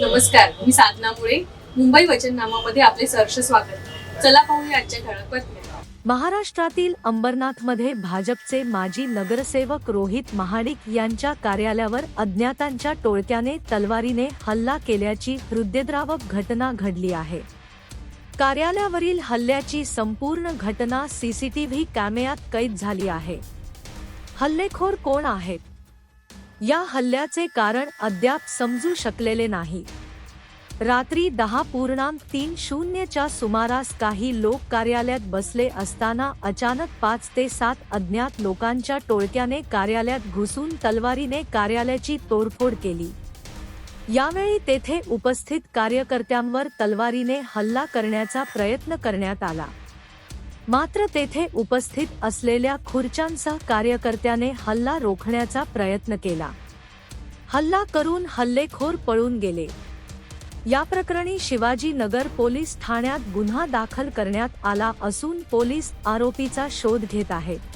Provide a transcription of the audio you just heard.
नमस्कार मी साधना मुळे. मुंबई वचननामामध्ये आपले सहर्ष स्वागत. चला पाहूया आजच्या ठळक बातम्या. महाराष्ट्रातील अंबरनाथमध्ये भाजपचे माजी नगरसेवक रोहित महाडिक यांच्या कार्यालयावर अज्ञातांच्या टोळक्याने तलवारीने हल्ला केल्याची हृदयद्रावक घटना घडली आहे. कार्यालयावरील हल्ल्याची संपूर्ण घटना सीसीटीव्ही कॅमेऱ्यात कैद झाली आहे. हल्लेखोर कोण आहेत? या हल्ल्याचे कारण अद्याप समजू शकलेले नाही. रात्री दहा पूर्णांक तीन शून्यच्या सुमारास काही लोक कार्यालयात बसले असताना अचानक पाच ते सात अज्ञात लोकांच्या टोळक्याने कार्यालयात घुसून तलवारीने कार्यालयाची तोडफोड केली. यावेळी तेथे उपस्थित कार्यकर्त्यांवर तलवारीने हल्ला करण्याचा प्रयत्न करण्यात आला. मात्र तेथे उपस्थित असलेल्या खुर्च्यांसह कार्यकर्त्याने हल्ला रोखण्याचा प्रयत्न केला. हल्ला करून हल्लेखोर पळून गेले. या प्रकरणी शिवाजी नगर पोलीस ठाण्यात गुन्हा दाखल करण्यात आला असून पोलीस आरोपीचा शोध घेत आहेत.